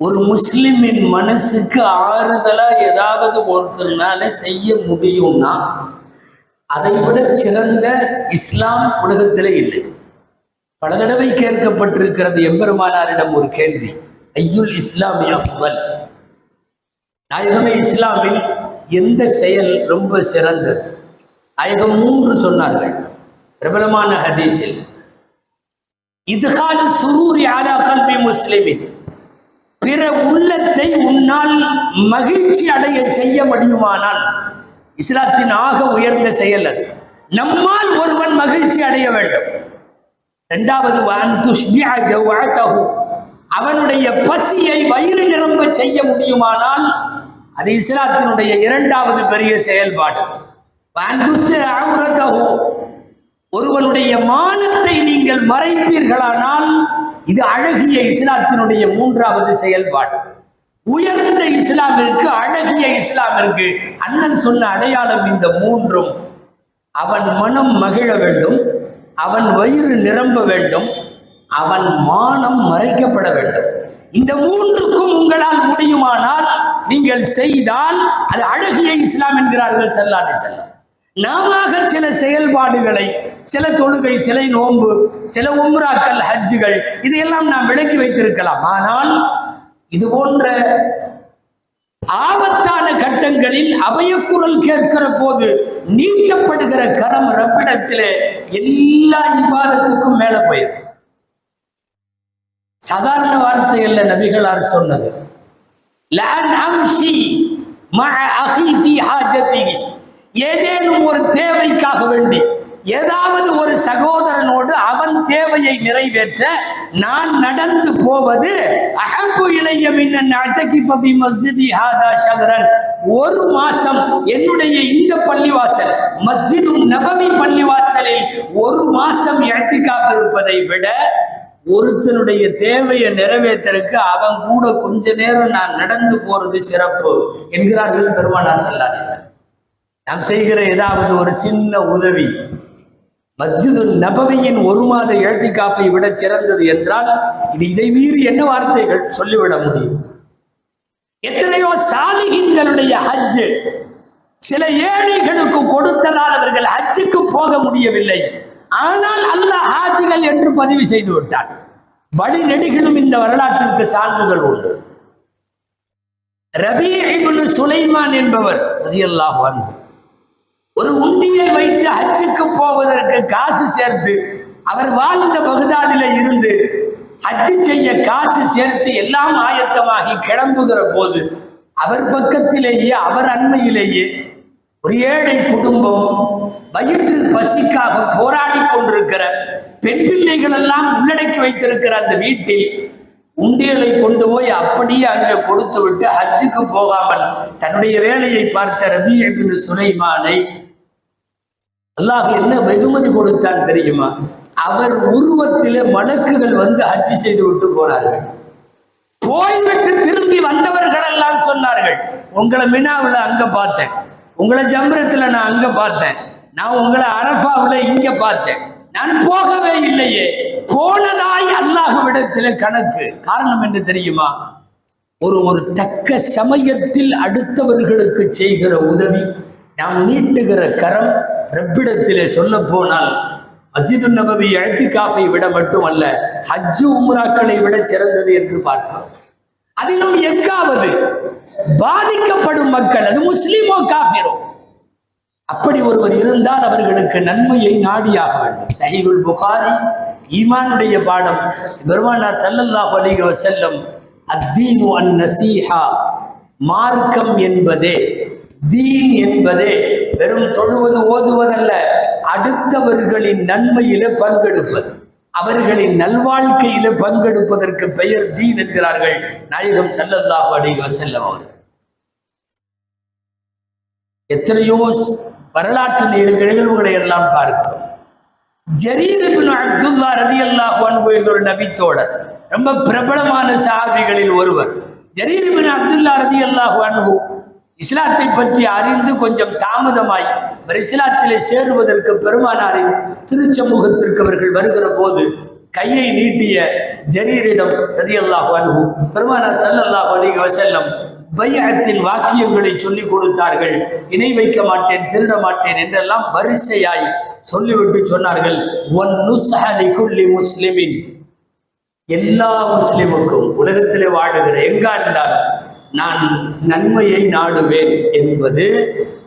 ஒரு முஸ்லிமின் மனசுக்கு ஆறுதலா ஏதாவது ஒருத்தர்னால செய்ய முடியும்னா அதை விட சிறந்த இஸ்லாம் உலகத்திலே இல்லை. பல தடவை கேட்கப்பட்டிருக்கிறது எம்பெருமானாரிடம் ஒரு கேள்வி ஐயுல் இஸ்லாமி அஃபல் நாயகமே இஸ்லாமில் எந்த செயல் ரொம்ப சிறந்தது? நாயகம் மூன்று சொன்னார்கள் பிரபலமான ஹதீஸில் இதுகால சுரூரி ஆலா கல்வி முஸ்லிமின். பிற உள்ளத்தை உன்னால் மகிழ்ச்சி அடைய செய்ய முடியுமானால் இஸ்லாத்தின் ஆக உயர்ந்த செயல் அது. நம்மால் ஒருவன் மகிழ்ச்சி அடைய வேண்டும். இரண்டாவது வான் அவனுடைய பசியை வயிறு நிரம்ப செய்ய முடியுமானால் அது இஸ்லாத்தினுடைய இரண்டாவது பெரிய செயல்பாடு. வான் ஒருவனுடைய மானத்தை நீங்கள் மறைப்பீர்களானால் இது அழகிய இஸ்லாத்தினுடைய மூன்றாவது செயல்பாடு. உயர்ந்த இஸ்லாமிற்கு அழகிய இஸ்லாமிற்கு அண்ணன் சொன்ன அடையாளம் இந்த மூன்றும். அவன் மனம் மகிழ வேண்டும் அவன் வயிறு நிரம்ப வேண்டும் அவன் மானம் மறைக்கப்பட வேண்டும். இந்த மூன்றுக்கும் உங்களால் முடியுமானால் நீங்கள் செய்தால் அது அழகிய இஸ்லாம் என்கிறார்கள் செல்லாதே செல்லம் நாம சில செயல்பாடுகளை சில தொழுகை சிலை நோன்பு சில உம்ராக்கள் ஹஜ்ஜுகள் இதையெல்லாம் நாம் விளக்கி வைத்திருக்கலாம். ஆனால் இது போன்ற ஆபத்தான கட்டங்களில் அபயக்குரல் கேட்கிற போது நீட்டப்படுகிற கரம் ரப்பிடத்திலே எல்லா விவாதத்துக்கும் மேல போயிடும். சாதாரண வார்த்தை அல்ல நபிகளார் சொன்னது. ஏதேனும் ஒரு தேவைக்காக வேண்டி ஏதாவது ஒரு சகோதரனோடு அவன் தேவையை நிறைவேற்ற நான் நடந்து போவது அகப்பு இளைய மின்னன் அத்தகிஃப மஸ்ஜிதி ஹாதா ஷகரன் ஒரு மாசம் என்னுடைய இந்த பள்ளிவாசல் மஸ்ஜிது நபவி பள்ளிவாசலில் ஒரு மாசம் இழத்திக்காக இருப்பதை விட ஒருத்தனுடைய தேவையை நிறைவேற்றறதுக்கு அவன் கூட கொஞ்ச நேரம் நான் நடந்து போறது சிறப்பு என்கிறார்கள் பெருமானார் சல்லாதேசன் நாம் செய்கிற ஏதாவது ஒரு சின்ன உதவி மஸ்ஜிது நபவியின் ஒரு மாத எழுத்திக்காப்பை விட சிறந்தது என்றால் இது இதை மீறி என்ன வார்த்தைகள் சொல்லிவிட முடியும்? எத்தனையோ சாலிகின்களுடைய ஹஜ் சில ஏழைகளுக்கு கொடுத்ததால் அவர்கள் ஹஜ்ஜுக்கு போக முடியவில்லை. ஆனால் அல்லாஹ் ஹாஜிகள் என்று பதிவு செய்து விட்டார் வழி இந்த வரலாற்றிற்கு சான்றுகள் உண்டு. ரபி சுலைமான் என்பவர் ரலியல்லாஹு அன்ஹு ஒரு உண்டியல் வைத்து ஹஜ்ஜுக்கு போவதற்கு காசு சேர்த்து அவர் வாழ்ந்த பகுதாதில இருந்து ஹஜ்ஜு செய்ய காசு சேர்த்து எல்லாம் ஆயத்தமாகி கிளம்புகிற போது அவர் பக்கத்திலேயே அவர் அண்மையிலேயே ஒரு ஏழை குடும்பம் வயிற்று பசிக்காக போராடி கொண்டிருக்கிற பெண் பிள்ளைகள் எல்லாம் உள்ளடக்கி வைத்திருக்கிற அந்த வீட்டில் உண்டியலை கொண்டு போய் அப்படியே அங்கே கொடுத்து விட்டு ஹஜ்ஜுக்கு போகாமல் தன்னுடைய வேலையை பார்த்த ரபி சுலைமானை அல்லாஹ் என்ன வெகுமதி கொடுத்தான் தெரியுமா? அவர் உருவத்திலே மலக்குகள் வந்து ஹஜ்ஜி செய்து விட்டு போனார்கள். போய்விட்டு திரும்பி வந்தவர்கள் எல்லாம் சொன்னார்கள் உங்களை மினாவில் அங்க பார்த்தேன். உங்களை ஜம்ரத்தில் நான் அங்க பார்த்தேன். நான் உங்களை அரஃபாவில் இங்க பார்த்தேன். நான் போகவே இல்லையே. போனதாய் அல்லாஹுவிடத்தில் கணக்கு. காரணம் என்ன தெரியுமா? ஒரு ஒரு தக்க சமயத்தில் அடுத்தவர்களுக்கு செய்கிற உதவி நாம் நீட்டுகிற கரம் ரப்பிடத்திலே சொல்ல போனால் மசிது நபவி அழத்திகாஃபை விட மட்டுமல்ல ஹஜ்ஜு உம்ராக்களை விட சிறந்தது என்று பார்க்கிறோம். அதிலும் எங்காவது பாதிக்கப்படும் மக்கள் அது முஸ்லீமோ காபிரோ அப்படி ஒருவர் இருந்தால் அவர்களுக்கு நன்மையை நாடியாக வேண்டும். சஹிகுல் புகாரி ஈமானுடைய பாடம் பெருமானார் சல்லல்லாஹ் அலிக செல்லம் அத்தீனு அன் நசீஹா மார்க்கம் என்பதே தீன் என்பதே வெறும் தொழுவது ஓதுவதல்ல அடுத்தவர்களின் நன்மையில பங்கெடுப்பது. அவர்களின் நல்வாழ்க்கையில பங்கெடுப்பதற்கு பெயர் தீன் என்கிறார்கள் நாயகம் செல்லல்லா அலைஹி வஸல்லம் அவர்கள். எத்தனையோ வரலாற்று நிகழ்வுகளை எல்லாம் பார்க்கிறோம். ஜரீர் இப்னு அப்துல்லா ரதி அல்லாஹ் என்ற ஒரு நபித்தோழர் ரொம்ப பிரபலமான சஹாபிகளில் ஒருவர். ஜரீர் பின் அப்துல்லா ரதியல்லாஹு அன்பு இஸ்லாத்தை பற்றி அறிந்து கொஞ்சம் தாமதமாய் அவர் இஸ்லாத்திலே சேருவதற்கு பெருமானாரின் திருச்சமூகத்திற்கு அவர்கள் வருகிற போது கையை நீட்டிய ஜரீரிடம் ரதியல்லாஹு அன்ஹு பெருமானார் சல்லல்லாஹ் அலைஹி வசல்லம் பையகத்தின் வாக்கியங்களை சொல்லிக் கொடுத்தார்கள். இணை வைக்க மாட்டேன் திருட மாட்டேன் என்றெல்லாம் வரிசையாய் சொல்லிவிட்டு சொன்னார்கள். ஒன் நுஸ்ஹ குல்லி முஸ்லிமின். எல்லா முஸ்லிமுக்கும் உலகத்திலே வாழுகிற எங்கா இருந்தாலும் நான் நன்மையை நாடுவேன் என்பது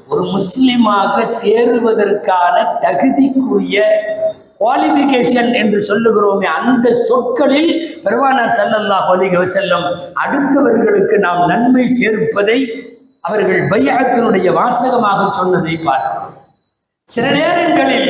ஒரு முஸ்லிமாக சேருவதற்கான தகுதிக்குரிய குவாலிஃபிகேஷன் என்று சொல்லுகிறோமே அந்த சொற்களில் பெருமானார் ஸல்லல்லாஹு அலைஹி வஸல்லம் அடுத்தவர்களுக்கு நாம் நன்மை சேர்ப்பதை அவர்கள் பையத்தினுடைய வாசகமாக சொன்னதை பார்க்கிறோம். சில நேரங்களில்